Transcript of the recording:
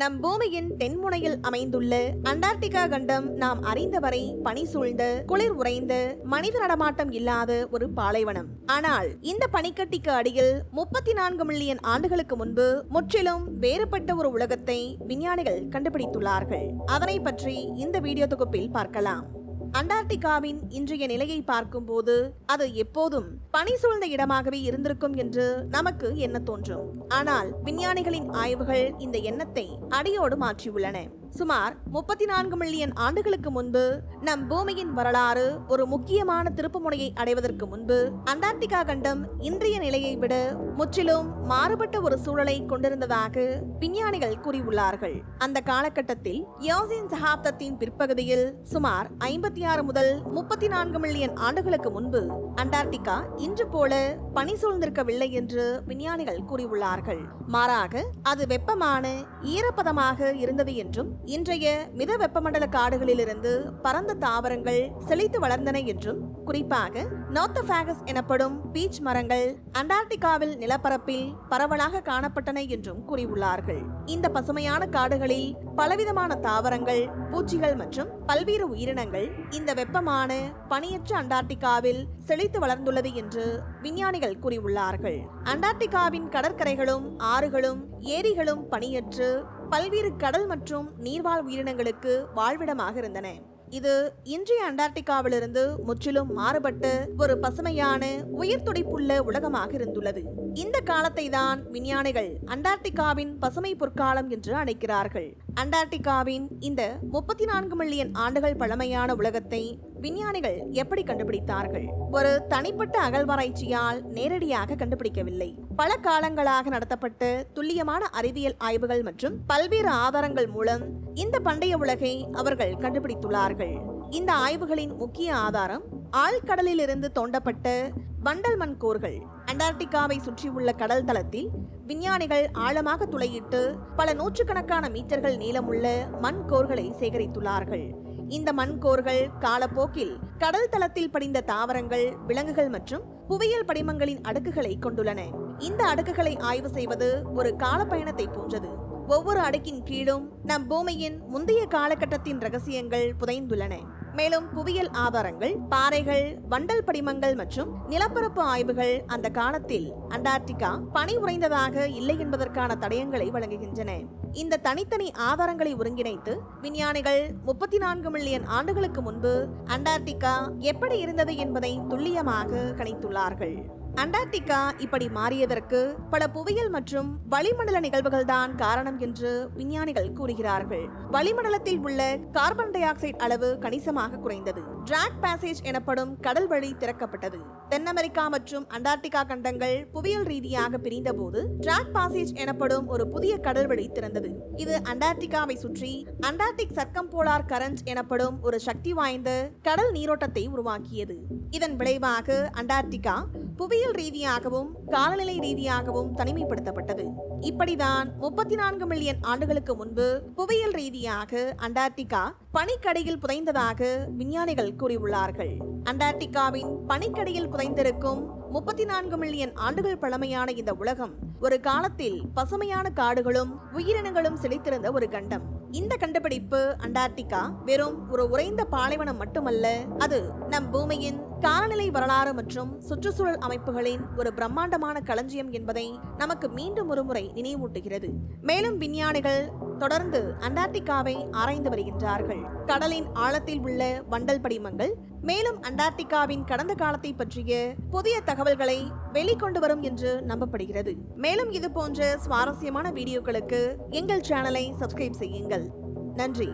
நம் பூமியின் தென்முனையில் அமைந்துள்ள அண்டார்டிகா கண்டம் நாம் அறிந்தவரை பனி சூழ்ந்த குளிர் உறைந்த மனித நடமாட்டம் இல்லாத ஒரு பாலைவனம். ஆனால் இந்த பனிக்கட்டிக்கு அடியில் முப்பத்தி நான்கு மில்லியன் ஆண்டுகளுக்கு முன்பு முற்றிலும் வேறுபட்ட ஒரு உலகத்தை விஞ்ஞானிகள் கண்டுபிடித்துள்ளார்கள். அதனை பற்றி இந்த வீடியோ தொகுப்பில் பார்க்கலாம். அண்டார்டிகாவின் இன்றைய நிலையை பார்க்கும்போது அது எப்போதும் பனி சூழ்ந்த இடமாகவே இருந்திருக்கும் என்று நமக்கு எண்ண தோன்றும். ஆனால் விஞ்ஞானிகளின் ஆய்வுகள் இந்த எண்ணத்தை அடியோடு மாற்றியுள்ளன. சுமார் முப்பத்தி நான்கு மில்லியன் ஆண்டுகளுக்கு முன்பு நம் பூமியின் வரலாறு ஒரு முக்கியமான திருப்புமுனையை அடைவதற்கு முன்பு அண்டார்டிகா கண்டம் இன்றைய நிலையை விட முற்றிலும் மாறுபட்ட ஒரு சூழலை கொண்டிருந்ததாக விஞ்ஞானிகள் கூறியுள்ளார்கள். அந்த காலகட்டத்தில் யோசின் சகாப்தத்தின் பிற்பகுதியில் சுமார் ஐம்பத்தி ஆறு முதல் முப்பத்தி நான்கு மில்லியன் ஆண்டுகளுக்கு முன்பு அண்டார்டிகா இன்று போல பனி சூழ்ந்திருக்கவில்லை என்று விஞ்ஞானிகள் கூறியுள்ளார்கள். மாறாக அது வெப்பமான ஈரப்பதமாக இருந்தது என்றும் இன்றைய மித வெப்பமண்டல காடுகளிலிருந்து பரந்த தாவரங்கள் செழித்து வளர்ந்தன என்றும் குறிப்பாக நோத்தஃபாகஸ் எனப்படும் பீச் மரங்கள் அண்டார்டிகாவில் நிலப்பரப்பில் பரவலாக காணப்பட்டன என்றும் கூறியுள்ளார்கள். இந்த பசுமையான காடுகளில் பலவிதமான தாவரங்கள் பூச்சிகள் மற்றும் பல்வேறு உயிரினங்கள் இந்த வெப்பமான பனியற்ற அண்டார்டிகாவில் செழித்து வளர்ந்துள்ளது என்று விஞ்ஞானிகள் கூறியுள்ளார்கள். அண்டார்டிகாவின் கடற்கரைகளும் ஆறுகளும் ஏரிகளும் பனியற்று பல்வேறு கடல் மற்றும் நீர்வாழ் உயிரினங்களுக்கு வாழ்விடமாக இருந்தன. இது இன்றைய அண்டார்டிகாவிலிருந்து முற்றிலும் மாறுபட்டு ஒரு பசுமையான உயிர் துடிப்புள்ள உலகமாக இருந்துள்ளது. இந்த காலத்தை தான் விஞ்ஞானிகள் அண்டார்டிகாவின் பசுமை பொற்காலம் என்று அழைக்கிறார்கள். அண்டார்டிகாவின் இந்த முப்பத்தி நான்கு மில்லியன் ஆண்டுகள் பழமையான உலகத்தை விஞ்ஞானிகள் எப்படி கண்டுபிடித்தார்கள்? ஒரு தனிப்பட்ட அகழ்வாராய்ச்சியால் நேரடியாக கண்டுபிடிக்கவில்லை. பல காலங்களாக நடத்தப்பட்டு துல்லியமான அறிவியல் ஆய்வுகள் மற்றும் பல்வேறு ஆதாரங்கள் மூலம் இந்த பண்டைய உலகை அவர்கள் கண்டுபிடித்துள்ளார்கள். இந்த ஆய்வுகளின் முக்கிய ஆதாரம் ஆழ்கடலில் இருந்து தோண்டப்பட்ட வண்டல் மண் கோர்கள் அண்டார்டிகாவை சுற்றியுள்ள கடல் தளத்தில் விஞ்ஞானிகள் ஆழமாக துளையிட்டு பல நூற்றுக்கணக்கான மீட்டர்கள் நீளமுள்ள மண் கோர்களை சேகரித்துள்ளார்கள். இந்த மண்கோர்கள் காலப்போக்கில் கடல் தளத்தில் படிந்த தாவரங்கள் விலங்குகள் மற்றும் புவியியல் படிமங்களின் அடுக்குகளை கொண்டுள்ளன. இந்த அடுக்குகளை ஆய்வு செய்வது ஒரு கால பயணத்தை போன்றது. ஒவ்வொரு அடுக்கின் கீழும் நம் பூமியின் முந்தைய காலகட்டத்தின் ரகசியங்கள் புதைந்துள்ளன. மேலும் புவியியல் ஆதாரங்கள் பாறைகள் வண்டல் படிமங்கள் மற்றும் நிலப்பரப்பு ஆய்வுகள் அந்த காலத்தில் அண்டார்டிகா பனி உறைந்ததாக இல்லை என்பதற்கான தடயங்களை வழங்குகின்றன. இந்த தனித்தனி ஆதாரங்களை ஒருங்கிணைத்து விஞ்ஞானிகள் முப்பத்தி நான்கு மில்லியன் ஆண்டுகளுக்கு முன்பு அண்டார்டிகா எப்படி இருந்தது என்பதை துல்லியமாக கணித்துள்ளார்கள். அண்டார்டிகா இப்படி மாறியதற்கு பல புவியியல் மற்றும் வளிமண்டல நிகழ்வுகள் தான் காரணம் என்று விஞ்ஞானிகள் கூறுகிறார்கள். வளிமண்டலத்தில் உள்ள கார்பன் டை ஆக்சைடு அளவு கணிசமாக குறைந்தது. டிராக் பேசேஜ் எனப்படும் கடல் வழி திறக்கப்பட்டது. தென் அமெரிக்கா மற்றும் அண்டார்டிகா கண்டங்கள் புவியியல் ரீதியாக பிரிந்தபோது டிராக் பாசேஜ் எனப்படும் ஒரு புதிய கடல் வழி திறந்தது. இது அண்டார்டிகாவை சுற்றி அண்டார்டிக் சர்க்கம்போலார் கரண்ட் எனப்படும் ஒரு சக்தி வாய்ந்த கடல் நீரோட்டத்தை உருவாக்கியது. இதன் விளைவாக அண்டார்டிகா புவியியல் ரீதியாகவும் காலநிலை ரீதியாகவும் தனிமைப்படுத்தப்பட்டது. இப்படிதான் முப்பத்தி நான்கு மில்லியன் ஆண்டுகளுக்கு முன்பு புவியியல் ரீதியாக அண்டார்டிகா பனிக்கடையில் புதைந்ததாக விஞ்ஞானிகள் கூறியுள்ளார்கள். அண்டார்டிகாவின் பனிக்கடையில் புதைந்திருக்கும் முப்பத்தி நான்கு மில்லியன் ஆண்டுகள் பழமையான இந்த உலகம் ஒரு காலத்தில் பசுமையான காடுகளும் உயிரினங்களும் செழித்திருந்த ஒரு கண்டம். இந்த கண்டுபிடிப்பு அண்டார்டிகா வெறும் ஒரு உறைந்த பாலைவனம் மட்டுமல்ல அது நம் பூமியின் காலநிலை வரலாறு மற்றும் சுற்றுச்சூழல் அமைப்புகளின் ஒரு பிரம்மாண்டமான களஞ்சியம் என்பதை நமக்கு மீண்டும் ஒரு முறை நினைவூட்டுகிறது. மேலும் விஞ்ஞானிகள் தொடர்ந்து அண்டார்டிகாவை ஆராய்ந்து வருகின்றார்கள். கடலின் ஆழத்தில் உள்ள வண்டல் படிமங்கள் மேலும் அண்டார்டிகாவின் கடந்த காலத்தை பற்றிய புதிய தகவல்களை வெளிக்கொண்டு வரும் என்று நம்பப்படுகிறது. மேலும் இது போன்ற சுவாரஸ்யமான வீடியோக்களுக்கு எங்கள் சேனலை சப்ஸ்கிரைப் செய்யுங்கள். நன்றி.